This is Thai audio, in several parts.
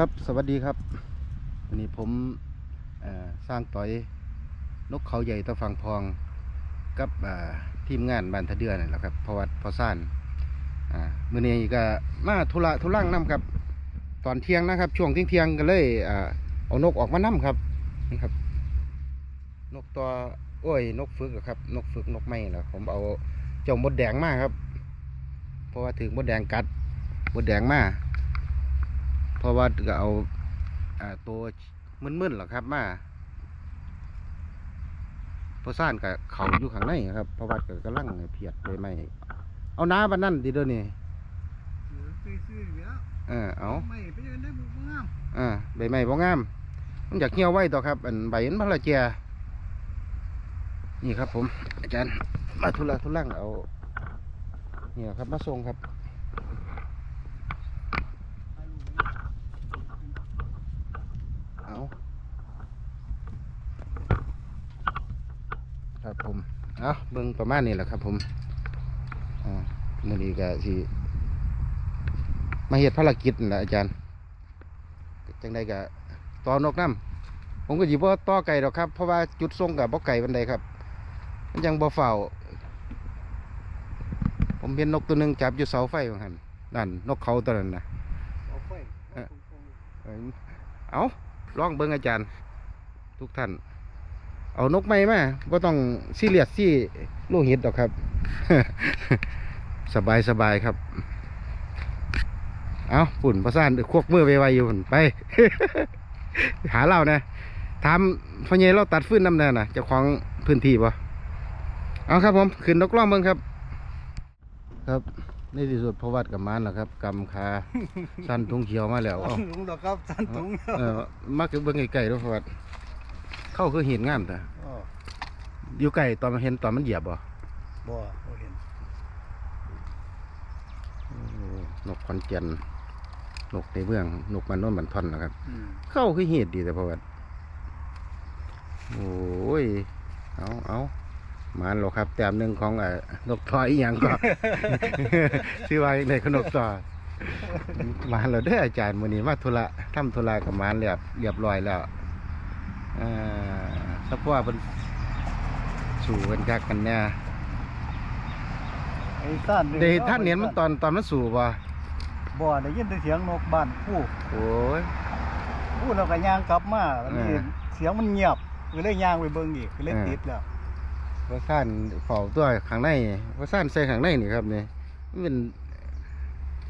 ครับ สวัสดีครับ วันนี้ผมสร้างต่อยนกเขาใหญ่ตะฟังพองกับทีมงานบ้านทะเดือนนี่แหละครับพวัดพอซ่านอ่ามื้อนี้ก็มาธุระธุรังนํครับตอนเที่ยงนะครับ ช่วงเที่ยงเที่ยงก็เลยเอานกออกมานํครับนี่ครับ นกตัวโอ้ยนกฝึกครับ นกฝึกนกไม้แหละผมเอาเจ้ามดแดงมาครับ เพราะว่าถึงมดแดงกัดมดแดงมา เพราะว่าก็เอาอ่าตัวมึนๆหรอครับมาเพราะซ่านกับเขาอยู่ข้างในครับเพราะว่าก็กำลังเพียดเลยไม่เอาน้าบันนั่นดีเด้วยนี่ซื้อๆอยู่แล้วเออเอาไม่ไปเดินได้บุกงามอ่าใบไม้บ่งามมันอยากเหี่ยวไว้ต่อครับ อันใบมันพละเจียนี่ครับผม อาจารย์มาทุลักทุลังเอาเนี่ยครับมาส่งครับ เอาครับผม เอาเบิ่งประมาณนี้แหละครับ ผมอ่ามื่อนี้ก็สิมาเฮ็ดภารกิจนั่นแหละอาจารย์ จังใดก็ต่อนกน้ำผมก็หยิบว่าต่อไก่ดอกครับ เพราะว่าจุดทรงกับบ่ไก่บันไดครับ มันยังบ่เฝ้า ผมเห็นนกตัวหนึ่งจับอยู่เสาไฟของหันนั่นนกเขาตัวนั้นนะเอาไฟเอ้ยเอาลองเบิ่งอาจารย์ ทุกท่าน เอานกไม้มาก็ต้องซีเรียสซี่ลูกเห็ดดอกครับ สบายสบายครับ เอาฝุ่นประสานควกมือไวๆอยู่ฝุ่นไป หาเรานะถามพ่อใหญ่เราตัดฟื้นน้ำแน่น่ะเจ้าของพื้นที่ปะเอาครับผมขึ้นนกล้องเบิ่งครับ ครับในที่สุดพระวัดกับมานแล้วครับกำคาสั้นทุงเขียวมาแล้วเอาเอ้าลุงดอกครับสันตุงเออมาเก็บเบิ่งไกลๆด้วยพระวัด เข้าคือเห็นงามแต่อ๋ออยู่ไกลตอนมันเห็นตอนมันเหยียบบ่บ่บ่เห็นโอ้นกคอนเจนนกในเมืองนกมันโน้นมันทอนนะครับ อืมเข้าคือเหตุดีแต่พระวัดโอ้ยเอาเอามานหรอกครับ แต้มหนึ่งของเอ่อนกทอยอหย่างก็ชื่อว่าในขนกต่อมาแล้วเด้ออาจารย์มื้อนี้มาธุระทำธุระกับมานเรียบเรียบร้อยแล้ว อ่าถ้าพ่อเพิ่นสู่กันคักกันแน่ไอ้ซ่านได้ท่านเห็นมันตอนตอนมันสู่บ่บ่ได้ยินแต่เสียงนกบ้านคู่โอ้ยพูดแล้วก็ย่างกลับมาแล้วนี่เออเสียงมันเงียบก็เลยย่างไปเบิ่งอีกก็เลยเออติดแล้วว่าซ่านเฝ้าตัวข้างในว่าซ่านใส่ข้างในนี่ครับนี่มันเป็น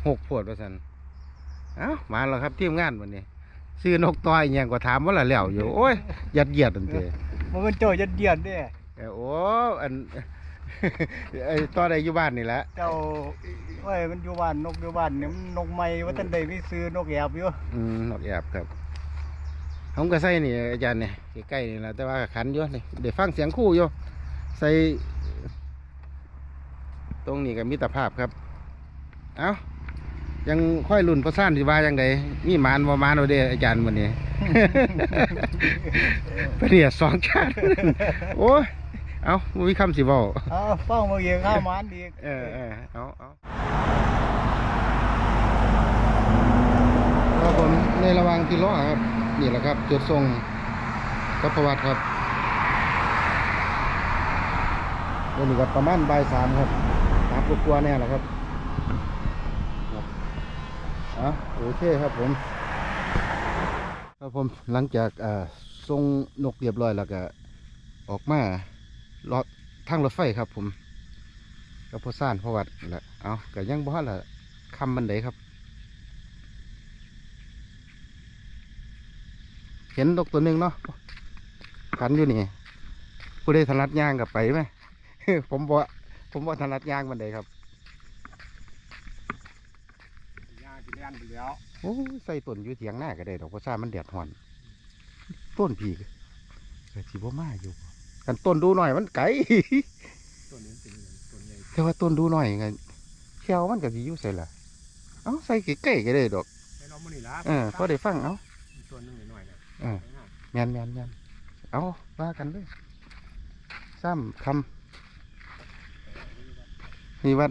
หกปวดว่าซั่นเอ้ามาแล้วครับทีมงานวันนี้ ซื้อนกต่อยอหย่างก็ถามว่าละแล้วอยู่ โอ้ยยัดเยียดตันเตมันเป็นเจ้ายัดเยียดเด้เอ้าโอ้อัน ไอ้ต่อได้อยู่บ้านนี่แหละเจ้าโอ้ยมันอยู่บ้านนกอยู่บ้านเนี่ยมันนกใหม่ว่าท่านใดไปซื้อนกแอบอยู่อืมนกแอบครับผมก็ใส่นี่อาจารย์เนี่ยใกล้ๆนี่แหละแต่ว่าก็ขันอยู่นี่เดี๋ยวฟังเสียงคู่อยู่ใส่ ตรงนี้ก็มิตรภาพครับ เอ้า ยังค่อยรุ่นประสานสิว่ายังไงมีหมานบ่หมานเอาเด้ออาจารย์วันนี้เป็นเนี่ยสองชาติ โอ้ยเอาบ่มีคำสิเว้าเอาเฝ้ามาเยียข้าวมันอีก เออเออเอาเอาครับผมในระหว่างที่รอครับ นี่แหละครับ จุดทรงกับประวัติครับวันนี้ก็ประมาณบ่ายสามครับสามกว่าๆแน่แหละครับครับ อะโอเคครับผม ครับผมหลังจากอ่าทรงนกเรียบร้อยแล้วก็ออกมาลอดทางรถไฟครับ ผมก็พอซ่านพอวัดแหละเอาก็ยังบ่ฮอดละคำบันไดครับ เห็นนกตัวหนึ่งเนาะขันอยู่นี่ผู้ได้ถนัดย่างกับไปไหมผมบ่ผมบ่ถนัดย่างบันไดครับ ย่างสิแล่นไปแล้วโอ้ยใส่ต้นอยู่เถียงหน้าก็ได้ดอกพอซ่านมันแดดห่อน ต้นผีก็สิบ่มาอยู่กันต้นดูหน่อยมันไกลตัวนี้เป็นตัวใหญ่แต่ว่าต้นดูหน่อยไงเขียวมันก็สิอยู่ใส่ละเอ้าใส่ใกล้ๆก็ได้ดอกให้เรามื้อนี้ล่ะเออพอได้ฟังเอ้าตัวนึงหน่อยๆนะเออแมนแมนแมนเอาว่ากันเลยซ้ำคำนี่วัด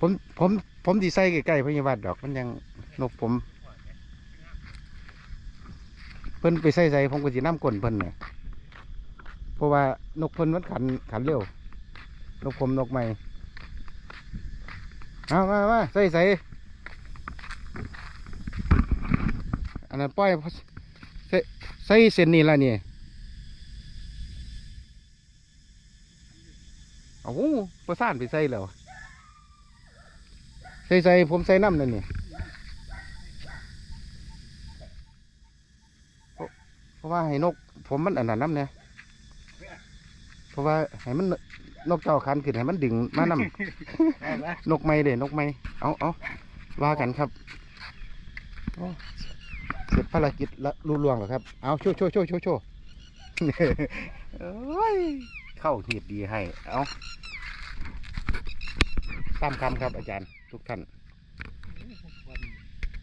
ผมผม ผมดีใส่ใกล้ๆพญาวัดดอกมันยังนกผม เพิ่นไปใส่ใส่ผมก็สิน้ำก้นเพิ่นเนี่ยเพราะว่านกเพิ่นมันขันขันเร็วนกผมนกใหม่เอามามาใส่ใส่อันนั้นปล่อยใส่ใส่เส้นนี้ละนี่เอาประสานไปใส่แล้ว ใส่ใส่ผมใส่น้ำนั่นนี่เพราะว่าให้นก ผมมันอันนั้นน้ำเนี่ยเพราะว่าให้มันนกเจ้าคันขึ้นให้มันดึงมานำได้ไหมนกไม้เด้นกไม้เอาเอาว่ากันครับโอ้เสร็จภารกิจละลุล่วงแล้วครับ เอาโชว์โชว์โชว์โชว์โชว์เอ้ยเข้าหีบดีให้ เอาตามคำครับอาจารย์ ทุกท่าน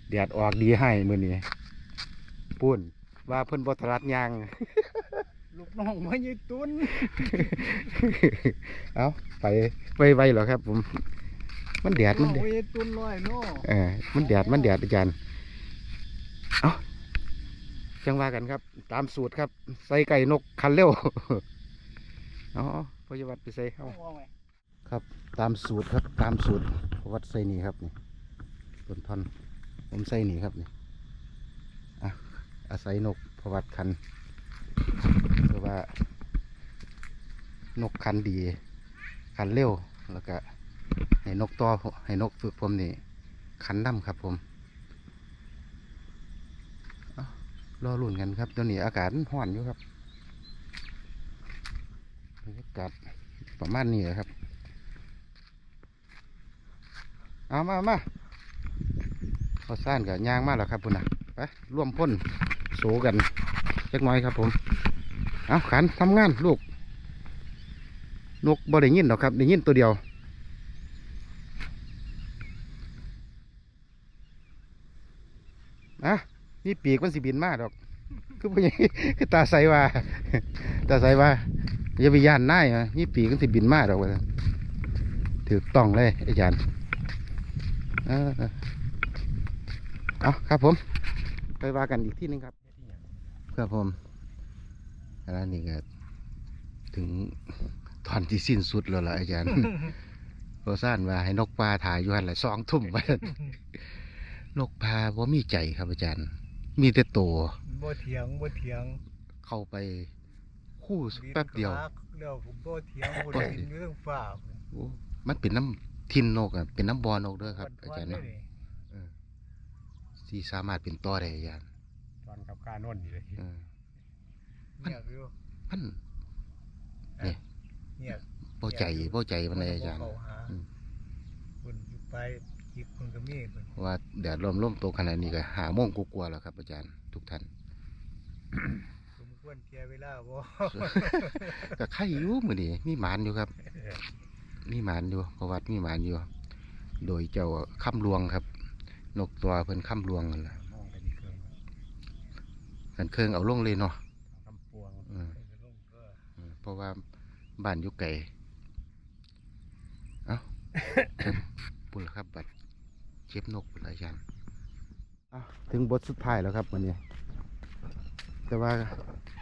แดดออกดีให้มือนี้ปุ้นว่าเพิ่นบทรัดยางลูกน้องมายืนตุนเอาไปไปไวเหรอครับ ผม มันแดดมันแดดมายืนตุนน้อยเนาะเออมันแดดมันแดดอาจารย์เอาจังว่ากันครับ ตามสูตรครับ ใส่ไก่นกคันเร็วเอาพยาวัดไปใส่เอาว่าไง ครับตามสูตรครับตามสูตรพวัดใส่นี่ครับนี่ต้นท่อนผมใส่นี่ครับนี่อะอาศัยนกพวัดคันเพราะว่านกคันดีคันเร็วแล้วก็ให้นกต่อให้นกฝึกผมนี่ขันดำครับผมรอรุ่นกันครับตอนนี้อากาศมันร้อนอยู่ครับบรรยากาศประมาณนี้ครับ เอามามาพอซ่านกับยางมาแล้วครับพุ่นนะไปร่วมพ่นโสกันเล็กน้อยครับผมเอาขันทำงานลูก นกบ่ได้ยินหรอกครับได้ยินตัวเดียวอะนี่ปีกมันสิบินมากดอก คือบ่ใหญ่คือตาใสว่า ตาใสว่าอย่าไปย่านน่ายนะนี่ปีกมันสิบินมาดอกว่าถือต้องเลยอาจารย์ เออเออเอาครับผม ไปว่ากันอีกที่หนึงครับครับผมอันนั้นนี่ก็ถึงตอนที่สิ้นสุดแล้วล่ะอาจารย์โรซ่านว่าให้นกปลาถ่ายอยู่หันแหละสองทุ่มไปนกพาว่ามีใจครับอาจารย์ มีแต่ตัวบ่เถียงบ่เถียง เข้าไปคู่แป๊บเดียวเดี๋ยวผมบ่เถียงบ่โอ้ยดินอยู่เรื่องฟ้าโอ้มันเป็นน้ำ ทินนกอะเป็นน้ำบอนกเด้อครับ อาจารย์เลเนาะที่สามารถเป็นต่อได้อาจารย์ตอนกับการนอนอยู่เลยเออเงียบอยู่มันเงียบบ่ใจบ่ใจมันเลยอาจารย์บ่เข้หอืมเพิ่นอยู่ไปจิบเพิ่นก็มีเพิ่นว่าแดดลมลมตกขนาดนี้ก็หาโมงกลัวาๆแล้วครับ อาจารย์ทุกท่านสมควรเคลียร์เวลาบ่ก็ไข่อยู่มือนี้มีหมานอยู่ครับ มีหมานอยู่ประวัติมีหมานอยู่ โดยเจ้าค่ำลวงครับ นกตัวเพิ่นค่ำลวงนั่นล่ะมองไปที่เครื่องกันเครื่องเอาลงเลยเนาะคำปวงเออเพิ่นก็ลงก็เออเพราะว่าบ้านอยู่ไกลเอ้าปุ่นละครับบัดเจ็บนกปุ่นละอาจารย์เอ้าถึงบทสุดท้ายแล้วครับวันนี้ แต่ว่า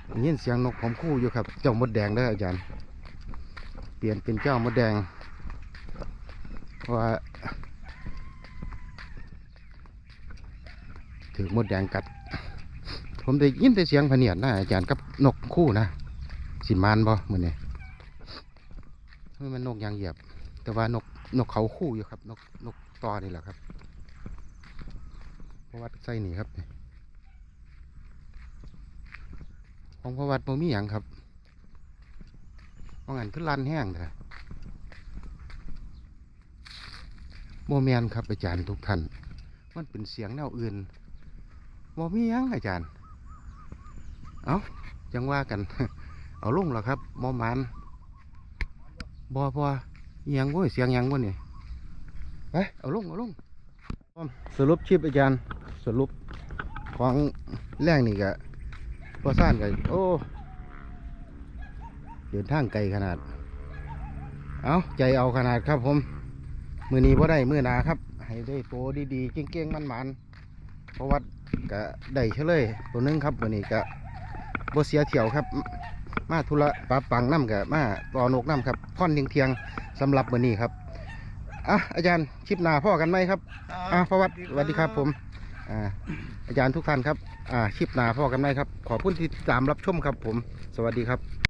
ได้ยินเสียงนกผมคู่อยู่ครับ เจ้ามดแดงเด้ออาจารย์เปลี่ยนเป็นเจ้ามดแดงเพราะว่าถือมดแดงกัด ผมได้ยินแต่เสียงพะเนียดนะอาจารย์กับนกคู่นะสิมานบ่มือนี่มันนกยางเหยียบ แต่ว่านกนกเขาคู่อยู่ครับ นกนกตอนี่แหละครับพระว่าไส้หนี่ครับของพระวัดบ่มีหยังครับ ว่างั้นคือลันแห้งเถอะโมเมนครับอาจารย์ทุกท่าน มันเป็นเสียงแนวอื่นบ่มียังอาจารย์ เอาจังว่ากัน เอาลงแล้วครับมอมานบอพอยังบ่เสียงยังบ่นี่ไปเอาลงเอาลงสรุปชิปอาจารย์ สรุปของแรงนี่กะพอซ่านกันโอ้ เดินทางไกลขนาด เอาใจเอาขนาดครับผมมือนี้บ่ได้มือนาครับ ให้ได้โปรดีๆ เก่งๆมันๆเพราะว่าก็ได้เฉลยตัวหนึงครับวันนี้ก็บ่เสียเที่ยวครับ มาธุระปลาปังน้ำกับมาตอนกน้ำครับพ่อนเทียงเทียงสำหรับวันนี้ครับอะอาจารย์คลิปนาพ่อกันไหมครับอ่าพระวัดสวัสดีครับผมอ่าอาจารย์ทุกท่านครับอ่าคลิปนาพ่อกันไหมครับ ขอบคุณที่ตามรับชมครับผม สวัสดีครับ